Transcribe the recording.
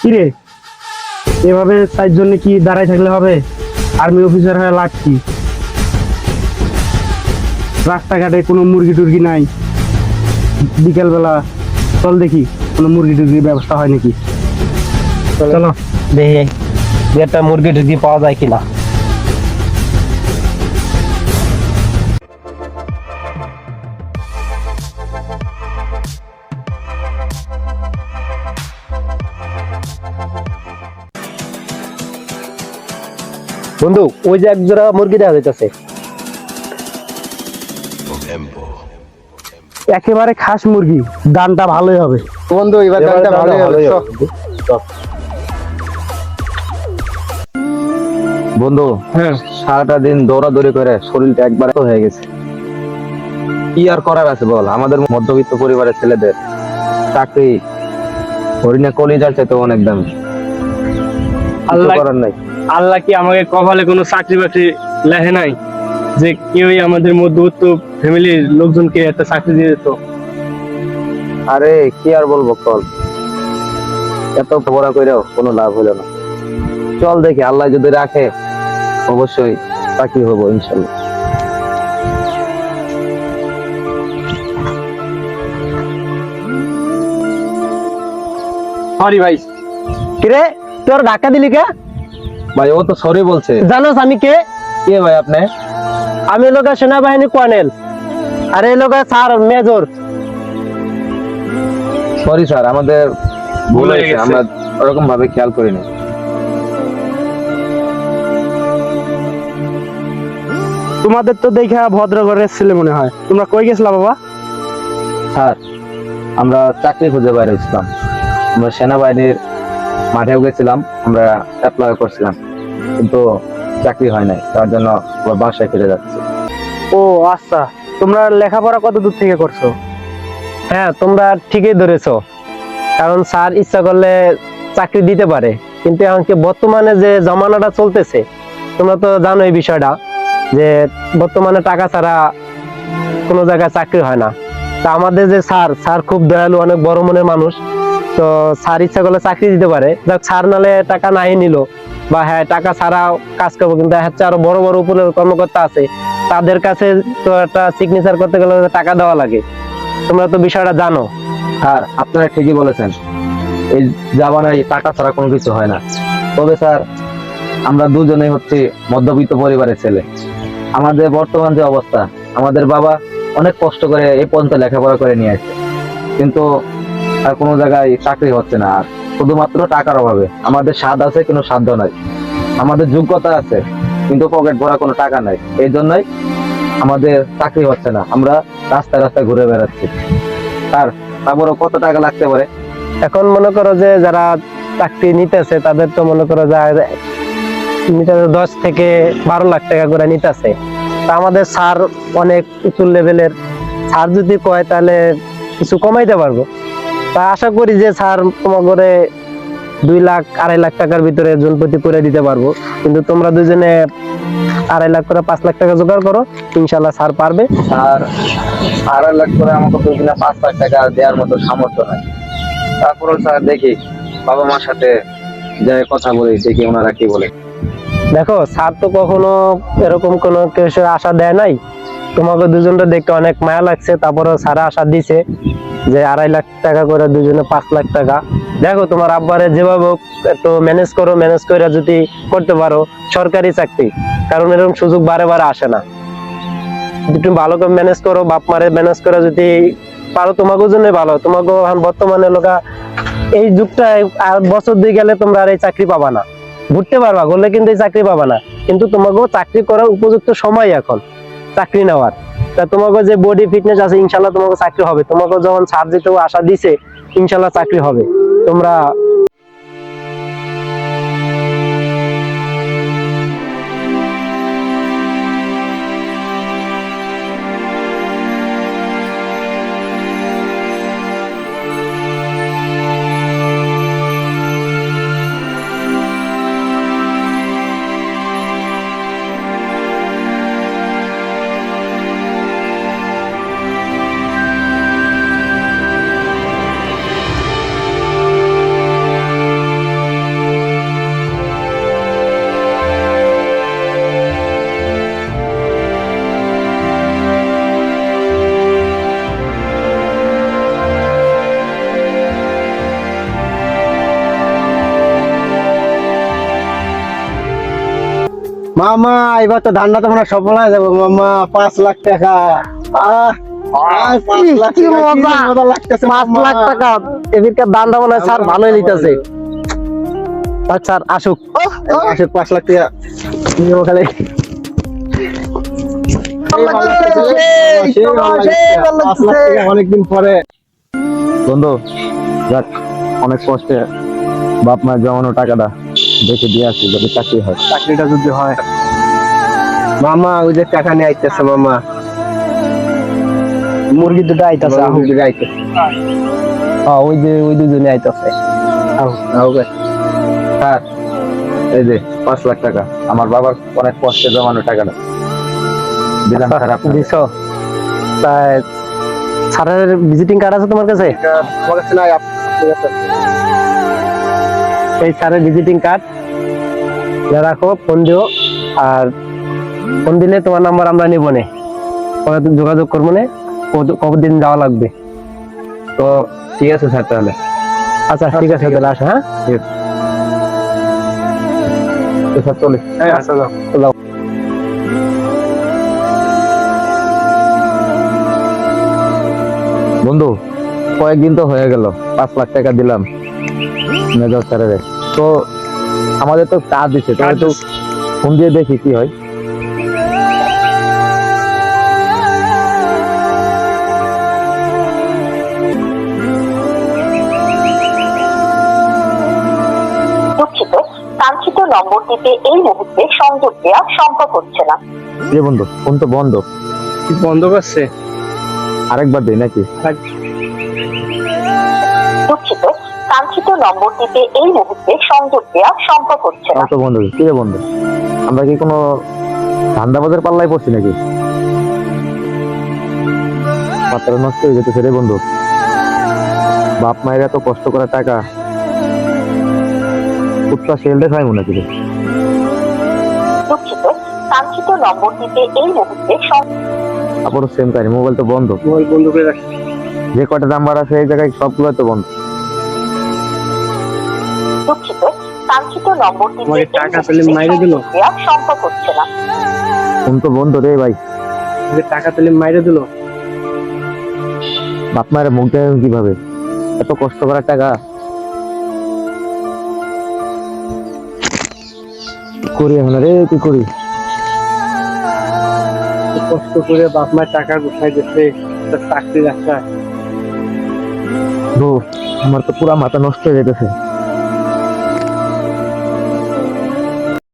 কিরে? এভাবে তার জন্য কি দাঁড়ায় থাকলে হবে? আর্মি অফিসার হয়ে লাভ কি? রাস্তাঘাটে কোনো মুরগি টুরগি নাই। বিকেলবেলা চল দেখি কোনো মুরগি টুরগির ব্যবস্থা হয় নাকি? চলো। দেখি। দু একটা মুরগি টুরগি পাওয়া যায় কিনা। বন্ধু ওই যে এক জোড়া মুরগি দেওয়া যাইতেছে। একেবারে খাস মুরগি দামটা ভালোই হবে। বন্ধু এবার দামটা ভালোই হবে। বন্ধু হ্যাঁ। সারাটা দিন দৌড়াদৌড়ি করে শরীরটা একবার তো হয়ে গেছে। কি আর করার আছে বল? আমাদের মধ্যবিত্ত পরিবারের ছেলেদের চাকরি হরিণে কলিজার চাইতে অনেক দাম। আল্লাহ করার নাই। আল্লাহ কি আমাকে কপালে কোনো চাকরি বাকরি লেখে নাই? যে কেউই আমাদের মধ্যবিত্ত ফ্যামিলির লোকজনকে একটা চাকরি দিয়ে দিত? আরে কি আর বলব কল এত পড়া কইরাও কোনো লাভ হলো না। চল দেখি আল্লাহ যদি রাখে অবশ্যই চাকরি হব ইনশাল্লাহ। সরি ভাই। কিরে? তোর ধাক্কা দিলি কে? ভাই ও তো সরি বলছে। জানোস আমি কে? কে ভাই আপনি? আমি লোক সেনাবাহিনী কর্নেল। আর এই লোক স্যার মেজর। সরি স্যার আমাদের ভুল ভুল হয়েছে আমরা ওরকম ভাবে খেয়াল করিনি। তোমাদের তো দেখা ভদ্র ঘরের ছেলে মনে হয়। তোমরা কই গেছিলা বাবা? স্যার আমরা চাকরি খুঁজে বাইরে ছিলাম আমরা সেনাবাহিনীর মাঠেও গেছিলাম আমরা অ্যাপ্লাই করছিলাম। কিন্তু চাকরি হয় নাই তার জন্য আবার বাসায় ফিরে যাচ্ছি। ও আচ্ছা। তোমরা লেখাপড়া কত দূর থেকে করছ? হ্যাঁ তোমরা ঠিকই ধরেছো। কারণ স্যার ইচ্ছা করলে চাকরি দিতে পারে। কিন্তু এখন কি বর্তমানে যে জমানাটা চলতেছে তোমরা তো জানো এই বিষয়টা। যে বর্তমানে টাকা ছাড়া কোনো জায়গায় চাকরি হয় না। তা আমাদের যে স্যার স্যার খুব দয়ালু, অনেক বড় মনের মানুষ। তো স্যার ইচ্ছা করলে চাকরি দিতে পারে। যাক, স্যার নালে টাকা নাই নিল বা হ্যাঁ টাকা ছাড়াও কাজ করব, কিন্তু হচ্ছে আরও বড় বড় উপরে কর্মকর্তা আছে। তাদের কাছে তো একটা সিগনেচার করতে গেলে টাকা দেওয়া লাগে। তোমরা তো বিষয়টা জানো। স্যার, আপনারা ঠিকই বলেছেন। এই জামানায় টাকা ছাড়া কোনো কিছু হয় না। তবে স্যার, আমরা দুজনে হচ্ছে মধ্যবিত্ত পরিবারের ছেলে। আমাদের বর্তমান যে অবস্থা, আমাদের বাবা অনেক কষ্ট করে এই পর্যন্ত লেখাপড়া করে নিয়ে আসছে। কিন্তু আর কোনো জায়গায় চাকরি হচ্ছে না, আর শুধুমাত্র টাকার অভাবে। আমাদের স্বাদ আছে কিন্তু সাধ্য নাই। আমাদের যোগ্যতা আছে, কিন্তু পকেট ভরা কোনো টাকা নাই। এই জন্যই আমাদের চাকরি হচ্ছে না। আমরা রাস্তায় রাস্তায় ঘুরে বেড়াচ্ছি। আর তারপরে কত টাকা লাগতে পারে? এখন মনে করো যে যারা চাকরি নিতেছে, তাদের তো মনে করো যে নিতেছে দশ থেকে বারো লাখ টাকা করে নিতেছে। তা আমাদের সার অনেক উঁচু লেভেলের স্যার যদি কয়, তাহলে কিছু কমাইতে পারব। তা আশা করি যে স্যার তোমার করে দুই লাখ, আড়াই লাখ টাকার ভিতরে জনপ্রতি করে দিতে পারব। কিন্তু তোমরা দুজনে আড়াই লাখ করে পাঁচ লাখ টাকা জোগাড় করো ইনশাল্লাহ স্যার পারবে। আর আড়াই লাখ করে আমাকে প্রতিদিনে পাঁচ লাখ টাকা দেওয়ার মতো সামর্থ্য নাই। তারপরে স্যার দেখি, বাবা মার সাথে যাই কথা বলি, দেখি ওনারা কি বলে। দেখো, স্যার তো কখনো এরকম কোনো কিছু আশা দেয় নাই। তোমাকে দুজনটা দেখতে অনেক মায়া লাগছে তারপরে স্যার আশা দিছে যে আড়াই লাখ টাকা করে দুজনে পাঁচ লাখ টাকা। দেখো, তোমার আব্বারে যেভাবে হোক একটু ম্যানেজ করো ম্যানেজ করে যদি করতে পারো, সরকারি চাকরি, কারণ এরকম সুযোগ বারে বারে আসে না। তুমি ভালো করে ম্যানেজ করো, বাপ মারে ম্যানেজ করে যদি পারো, তোমাকেও জন্য ভালো। তোমাকেও এখন বর্তমানে লোকা এই যুগটা আর বছর দুই গেলে তোমরা আর এই চাকরি পাবা না। ঘুরতে পারবা, ঘুরলে কিন্তু চাকরি পাবা না। কিন্তু তোমাকেও চাকরি করার উপযুক্ত সময় এখন, চাকরি নেওয়ার। তা তোমাকে যে বডি ফিটনেস আছে, ইনশাল্লাহ তোমাকে চাকরি হবে। তোমাকে যখন সাবজেক্ট আশা দিছে, ইনশাল্লাহ চাকরি হবে। তোমরা মামা এবার তো ধানটা তো মনে হয় সফল হয়ে যাবে মামা লাখ টাকা। আহ, লাখ টাকা, স্যার ভালোই স্যার আসুক। লাখ টাকা। পাঁচ লাখ টাকা অনেকদিন পরে। বন্ধু যাক অনেক কষ্টে। বাপ মায়ের জমানো টাকাটা। দেখে দিয়ে আসি যদি চাকরি হয়। চাকরিটা যদি হয়। মামা ওই যে টাকা নিয়ে আইতেছে মামা। মুরগি দুটো আইতাছে আহুক মুরগি আইতেছে। হ্যাঁ ওই যে ওই দুজনে আইতাছে। ওকে স্যার এই যে পাঁচ লাখ টাকা। আমার বাবার অনেক কষ্টে জমানো টাকাটা দিলাম স্যার আপনাকে। দিছ? তাই স্যারের ভিজিটিং কার্ড আছে তোমার কাছে? আমার কাছে নাই আপ- ঠিক আছে। এই স্যারের ভিজিটিং কার্ড রাখো ফোন দিও আর ফোন দিলে তোমার নাম্বার আমরা নিব নে। যোগাযোগ করব নে কত- কতদিন যাওয়া লাগবে। তো ঠিক আছে স্যার তাহলে। আচ্ছা ঠিক আছে তাহলে আসো হ্যাঁ? স্যার চলে। হ্যাঁ, যাও। বন্ধু কয়েকদিন তো হয়ে গেল পাঁচ লাখ টাকা দিলাম। মেজর স্যারের। তো আমাদের তো কাজ দিচ্ছে তো একটু ফোন দিয়ে দেখি কি হয়। কাঙ্ক্ষিত নম্বরটিতে এই মুহূর্তে সংযোগ দেওয়া সম্ভব হচ্ছে না। যে বন্ধু ফোন তো বন্ধ। কি বন্ধ করছে? আরেকবার দিই নাকি? কাঙ্ক্ষিত নম্বরটিতে এই মুহূর্তে সংযোগ দেওয়া সম্ভব হচ্ছে না। বন্ধ কি রে বন্ধু? আমরা কি কোনো ধান্দাবাজের পাল্লায় পড়ছি নাকি? মাত্রা নষ্ট হয়ে যেতেছে রে বন্ধু। বাপ মায়ের এত কষ্ট করা টাকা। উৎসাহ সেলতে খাই মনে রে? দুঃখিত কাঙ্ক্ষিত নম্বরটিতে এই মুহূর্তে সং- সেম কাহিনী মোবাইল তো বন্ধ। মোবাইল বন্ধ করে রাখছি। যে কটা নাম্বার আছে এই জায়গায় সবগুলো তো বন্ধ। কাঙ্ক্ষিত এই টাকা পেলে মাইরে দিল? সম্ভব হচ্ছে না। ফোন তো বন্ধ রে ভাই। টাকা পেলে মাইরে দিল? বাপ মায়ের মুখ কীভাবে। এত কষ্ট করার টাকা। করি এখন রে কি করি? কষ্ট করে বাপ মায়ের টাকা গুছাই দিচ্ছে একটা চাকরি রাখা ধুর, আমার তো পুরা মাথা নষ্ট হয়ে যেতেছে